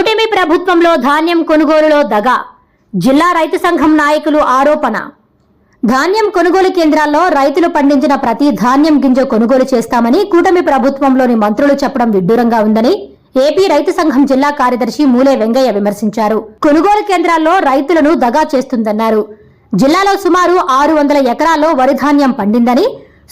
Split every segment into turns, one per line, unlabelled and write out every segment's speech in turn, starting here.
కూటమి ప్రభుత్వంలో ధాన్యం కొనుగోలులో దగ. జిల్లా రైతు సంఘం నాయకులు ఆరోపణ. ధాన్యం కొనుగోలు కేంద్రాల్లో రైతులు పండించిన ప్రతి ధాన్యం గింజ కొనుగోలు చేస్తామని కూటమి ప్రభుత్వంలోని మంత్రులు చెప్పడం విడ్డూరంగా ఉందని ఏపీ రైతు సంఘం జిల్లా కార్యదర్శి మూలే వెంగయ్య విమర్శించారు. కొనుగోలు కేంద్రాల్లో రైతులను దగా చేస్తుందన్నారు. జిల్లాలో సుమారు ఆరు వందల ఎకరాల్లో వరి ధాన్యం పండిందని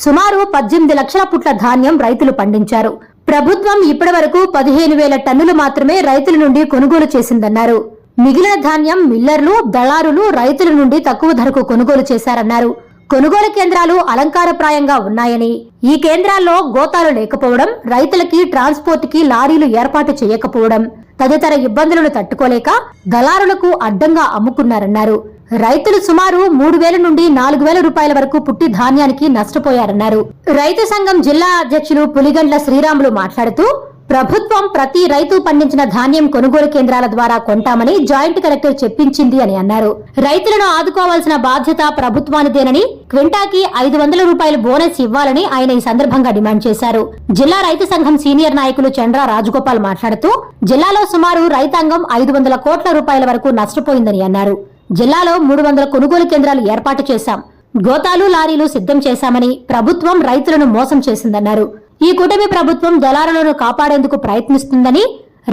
సుమారు పద్దెనిమిది లక్షల పుట్ల ధాన్యం రైతులు పండించారు. ప్రభుత్వం ఇప్పటి వరకు పదిహేను వేల టన్నులు మాత్రమే రైతుల నుండి కొనుగోలు చేసిందన్నారు. మిగిలిన ధాన్యం మిల్లర్లు దళారులు రైతుల నుండి తక్కువ ధరకు కొనుగోలు చేశారన్నారు. కొనుగోలు కేంద్రాలు అలంకారప్రాయంగా ఉన్నాయని. ఈ కేంద్రాల్లో గోతాలు లేకపోవడం రైతులకి ట్రాన్స్పోర్ట్కి లారీలు ఏర్పాటు చేయకపోవడం తదితర ఇబ్బందులను తట్టుకోలేక దళారులకు అడ్డంగా అమ్ముకున్నారన్నారు. రైతులు సుమారు మూడు వేల నుండి నాలుగు వేల రూపాయల వరకు పుట్టి ధాన్యానికి నష్టపోయారన్నారు. రైతు సంఘం జిల్లా అధ్యక్షులు పులిగండ్ల శ్రీరాములు మాట్లాడుతూ ప్రభుత్వం ప్రతి రైతు పండించిన ధాన్యం కొనుగోలు కేంద్రాల ద్వారా కొంటామని జాయింట్ కలెక్టర్ చెప్పించింది అని అన్నారు. రైతులను ఆదుకోవాల్సిన బాధ్యత ప్రభుత్వానిదేనని క్వింటాకి ఐదు వందల రూపాయలు బోనస్ ఇవ్వాలని ఆయన ఈ సందర్భంగా డిమాండ్ చేశారు. జిల్లా రైతు సంఘం సీనియర్ నాయకులు చంద్ర రాజగోపాల్ మాట్లాడుతూ జిల్లాలో సుమారు రైతాంగం ఐదు వందల కోట్ల రూపాయల వరకు నష్టపోయిందని అన్నారు. జిల్లాలో మూడు వందల కొనుగోలు కేంద్రాలు ఏర్పాటు చేశాం. గోతాలు లారీలు సిద్ధం చేశామని ప్రభుత్వం రైతులను మోసం చేసిందన్నారు. ఈ కూటమి ప్రభుత్వం దళారులను కాపాడేందుకు ప్రయత్నిస్తుందని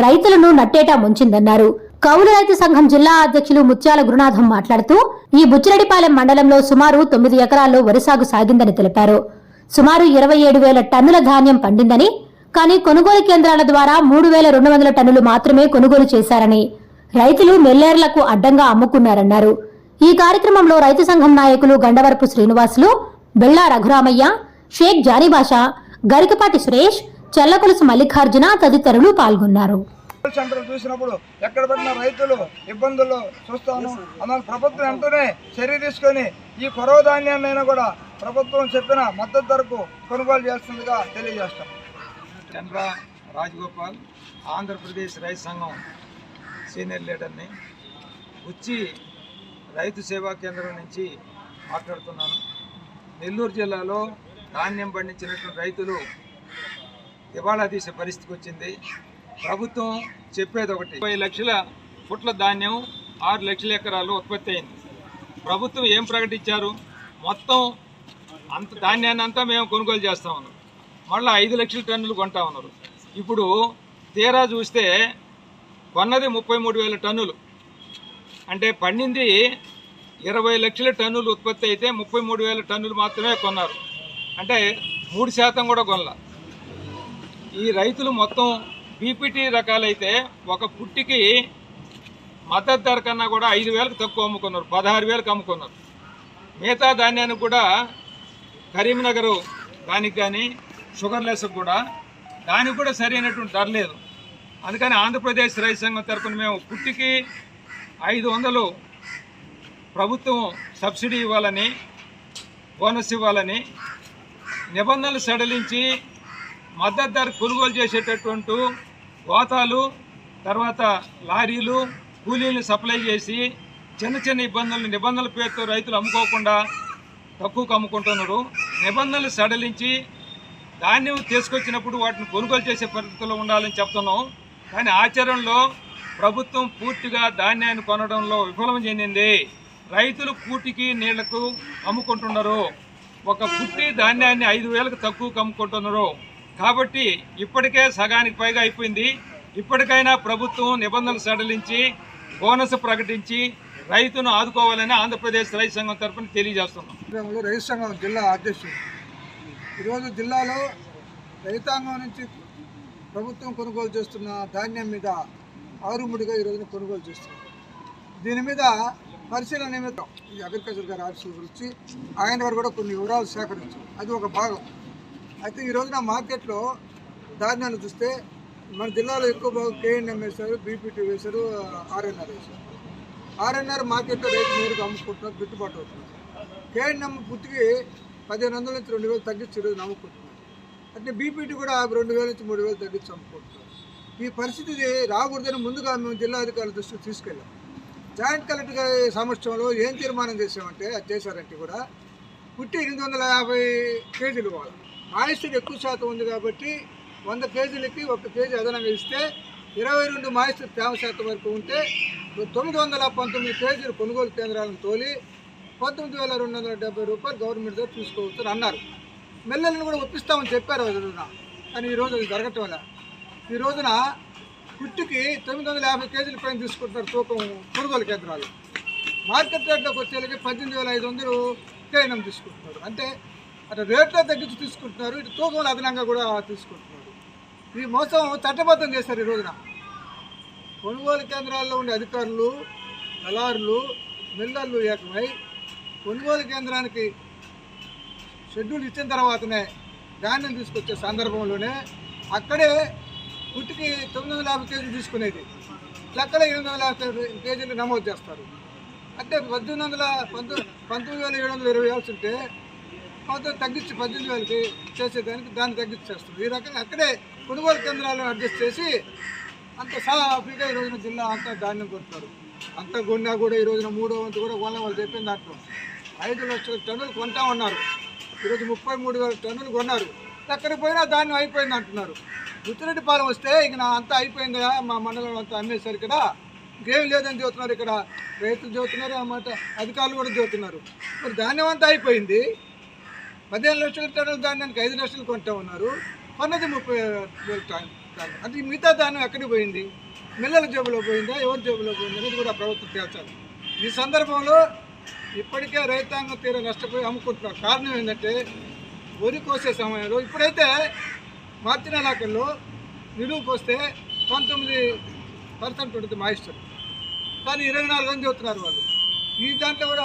రైతులను నట్టేటా ముంచిందన్నారు. కౌలు రైతు సంఘం జిల్లా అధ్యక్షులు ముత్యాల గురునాథం మాట్లాడుతూ ఈ బుచ్చిరెడ్డిపాలెం మండలంలో సుమారు తొమ్మిది ఎకరాల్లో వరి సాగు సాగిందని తెలిపారు. సుమారు ఇరవై ఏడు వేల టన్నుల ధాన్యం పండిందని కానీ కొనుగోలు కేంద్రాల ద్వారా మూడు వేల రెండు వందల టన్నులు మాత్రమే కొనుగోలు చేశారని రైతులు మెల్లేర్లకు అడ్డంగా అమ్ముకున్నారన్నారు. ఈ కార్యక్రమంలో రైతు సంఘం నాయకులు గండవరపు శ్రీనివాసులు బెల్లా రఘురామయ్య షేక్ జానీబాషా గరికపాటి సురేష్ చెల్లకొలుసు మల్లికార్జున తదితరులు పాల్గొన్నారు.
సెంటర్ చూసినప్పుడు ఎక్కడ పడిన రైతులు ఇబ్బందులు చూస్తాను అందువల్ల ప్రభుత్వం వెంటనే చర్య తీసుకొని ఈ కొరవ ధాన్యాన్నైనా కూడా ప్రభుత్వం చెప్పిన మద్దతు ధరకు కొనుగోలు చేస్తుందిగా తెలియజేస్తాం.
చంద్ర రాజగోపాల్ ఆంధ్రప్రదేశ్ రైతు సంఘం సీనియర్ లీడర్ని వచ్చి రైతు సేవా కేంద్రం నుంచి మాట్లాడుతున్నాను. నెల్లూరు జిల్లాలో ధాన్యం పండించినటువంటి రైతులు దివాళా తీసే పరిస్థితికి వచ్చింది. ప్రభుత్వం చెప్పేది ఒకటి ముప్పై లక్షల ఫుట్ల ధాన్యం ఆరు లక్షల ఎకరాలు ఉత్పత్తి అయింది. ప్రభుత్వం ఏం ప్రకటించారు? మొత్తం అంత ధాన్యాన్ని అంతా మేము కొనుగోలు చేస్తా ఉన్నాం. మళ్ళీ ఐదు లక్షల టన్నులు కొంటా ఉన్నారు. ఇప్పుడు తీరా చూస్తే కొన్నది ముప్పై మూడు వేల టన్నులు. అంటే పండింది ఇరవై లక్షల టన్నులు ఉత్పత్తి అయితే ముప్పై మూడు వేల టన్నులు మాత్రమే కొన్నారు. అంటే మూడు శాతం కూడా కొనల. ఈ రైతులు మొత్తం బీపీటీ రకాలైతే ఒక పుట్టికి మద్దతు ధర కన్నా కూడా ఐదు వేలకు తక్కువ అమ్ముకున్నారు. పదహారు వేలకు అమ్ముకున్నారు. మిగతా ధాన్యానికి కూడా కరీంనగర్ దానికి కానీ షుగర్లెస్కి కూడా దానికి కూడా సరైనటువంటి ధర లేదు. అందుకని ఆంధ్రప్రదేశ్ రైతు సంఘం తరపున మేము పుట్టికి ఐదు వందలు ప్రభుత్వం సబ్సిడీ ఇవ్వాలని బోనస్ ఇవ్వాలని నిబంధనలు సడలించి మద్దతు ధర కొనుగోలు చేసేటటువంటి గోతాలు తర్వాత లారీలు కూలీలు సప్లై చేసి చిన్న చిన్న ఇబ్బందులు నిబంధనల పేరుతో రైతులు అమ్ముకోకుండా తక్కువకు అమ్ముకుంటున్నారు. నిబంధనలు సడలించి ధాన్యం తీసుకొచ్చినప్పుడు వాటిని కొనుగోలు చేసే పరిస్థితుల్లో ఉండాలని చెప్తున్నాం. కానీ ఆచరణలో ప్రభుత్వం పూర్తిగా ధాన్యాన్ని కొనడంలో విఫలం చెందింది. రైతులు పూటికి నీళ్ళకు అమ్ముకుంటున్నారు. ఒక పుట్టి ధాన్యాన్ని ఐదు వేలకు తక్కువకు అమ్ముకుంటున్నారు కాబట్టి ఇప్పటికే సగానికి పైగా అయిపోయింది. ఇప్పటికైనా ప్రభుత్వం నిబంధనలు సడలించి బోనస్ ప్రకటించి రైతును ఆదుకోవాలని ఆంధ్రప్రదేశ్ రైతు సంఘం తరఫున తెలియజేస్తున్నాం.
రైతు సంఘం జిల్లా అధ్యక్షుడు. ఈరోజు జిల్లాలో రైతాంగం నుంచి ప్రభుత్వం కొనుగోలు చేస్తున్న ధాన్యం మీద ఆరుముడిగా ఈరోజున కొనుగోలు చేస్తున్నారు. దీని మీద పరిశీలన నిమిత్తం ఈ అగ్రికల్చర్ గారి ఆఫీసులకు గురించి ఆయన వారు కూడా కొన్ని వివరాలు సేకరించారు. అది ఒక భాగం. అయితే ఈ రోజున మార్కెట్లో ధాన్యాలు చూస్తే మన జిల్లాలో ఎక్కువ భాగం కేఎన్ఎం వేశారు బీపీటీ వేశారు ఆర్ఎన్ఆర్ వేశారు. ఆర్ఎన్ఆర్ మార్కెట్లో రేటు నేరుగా అమ్ముకుంటున్నారు గిట్టుబాటు అవుతుంది కేఎన్ఎం పుట్టికి పదిహేను వందల నుంచి రెండు వేలు తగ్గించి ఈరోజు అమ్ముకుంటున్నారు. అంటే బీపీటీ కూడా రెండు వేల నుంచి మూడు వేలు తగ్గించి ఈ పరిస్థితి రాకూడదని ముందుగా మేము జిల్లా అధికారుల దృష్టికి తీసుకెళ్ళాం. జాయింట్ కలెక్టర్ గారి సమక్షంలో ఏం తీర్మానం చేసామంటే అది చేశారంటే కూడా పుట్టి ఎనిమిది వందల యాభై కేజీలు ఇవ్వాలి. మాయిస్టర్ ఎక్కువ శాతం ఉంది కాబట్టి వంద కేజీలకి ఒక కేజీ అదనంగా ఇస్తే ఇరవై రెండు మాయిస్టర్ తేమ శాతం వరకు ఉంటే తొమ్మిది వందల పంతొమ్మిది కేజీలు కొనుగోలు కేంద్రాలను తోలి పంతొమ్మిది వేల రెండు వందల డెబ్బై రూపాయలు గవర్నమెంట్ దగ్గర తీసుకోవచ్చు అని అన్నారు. మెల్లలను కూడా ఒప్పిస్తామని చెప్పారు ఆ రోజున. కానీ ఈ రోజు అది జరగటం వల్ల. ఈ రోజున పుట్టుకి తొమ్మిది వందల యాభై కేజీల పైన తీసుకుంటున్నారు తూకం కొనుగోలు కేంద్రాలు. మార్కెట్ రేట్లోకి వచ్చేళ్ళకి పద్దెనిమిది వేల ఐదు వందలు కేనం తీసుకుంటున్నారు. అంటే అటు రేట్లో తగ్గించి తీసుకుంటున్నారు ఇటు తూకంలో అదనంగా కూడా తీసుకుంటున్నారు. ఈ మోసం చట్టబద్ధం చేశారు ఈ రోజున. కొనుగోలు కేంద్రాల్లో ఉండే అధికారులు దళారులు మిల్లర్లు ఏకమై కొనుగోలు కేంద్రానికి షెడ్యూల్ ఇచ్చిన తర్వాతనే ధాన్యం తీసుకొచ్చే సందర్భంలోనే అక్కడే పుట్టికి తొమ్మిది వందల యాభై కేజీలు తీసుకునేది. లెక్కల ఎనిమిది వందల యాభై కేజీలు నమోదు చేస్తారు. అంటే పద్దెనిమిది వందల పంతొమ్మిది పంతొమ్మిది వేల ఏడు వందల ఇరవై వేలు ఉంటే కొంత తగ్గించి పద్దెనిమిది వేలకి చేసేదానికి దాన్ని తగ్గించేస్తుంది ఈ రకంగా అక్కడే కొనుగోలు కేంద్రాలను అడ్జస్ట్ చేసి అంత సాఫీగా ఈ రోజున జిల్లా అంతా ధాన్యం కొడతారు అంత కొన్నా కూడా ఈ రోజున మూడో వంతు కూడా కొన్న వాళ్ళు చెప్పిన దాంట్లో. ఐదు లక్షల టన్నులు కొంటా ఉన్నారు. ఈరోజు ముప్పై మూడు వేల టన్నులు కొన్నారు. ఎక్కడికి పోయినా ధాన్యం అయిపోయింది అంటున్నారు. ముత్తిరెడ్డిపాలెం వస్తే ఇక నా అంతా అయిపోయిందా మా మండలం అంతా అమ్మేశారు ఇక్కడ ఇంకేం లేదని చెబుతున్నారు ఇక్కడ. రైతులు చెబుతున్నారు అన్నమాట అధికారులు కూడా చెబుతున్నారు మరి ధాన్యం అంతా అయిపోయింది. పదిహేను లక్షల టన్నుల ధాన్యానికి ఐదు లక్షలు కొంటా ఉన్నారు. కొన్నది ముప్పై వేల టన్ను. అంటే ఈ మిగతా ధాన్యం ఎక్కడికి పోయింది? మిల్లల జేబులో పోయిందా? ఎవరి జేబులో పోయింది? అనేది కూడా ప్రభుత్వం తేల్చాలి. ఈ సందర్భంలో ఇప్పటికే రైతాంగం తీర నష్టపోయి అమ్ముకుంటున్నారు కారణం ఏంటంటే వరి కోసే సమయంలో ఇప్పుడైతే మార్చి నెలాఖరులో నిలువుకి వస్తే పంతొమ్మిది పర్సెంట్ ఉంటుంది మాయిస్టర్ కానీ ఇరవై నాలుగు అని చెబుతున్నారు వాళ్ళు. ఈ దాంట్లో కూడా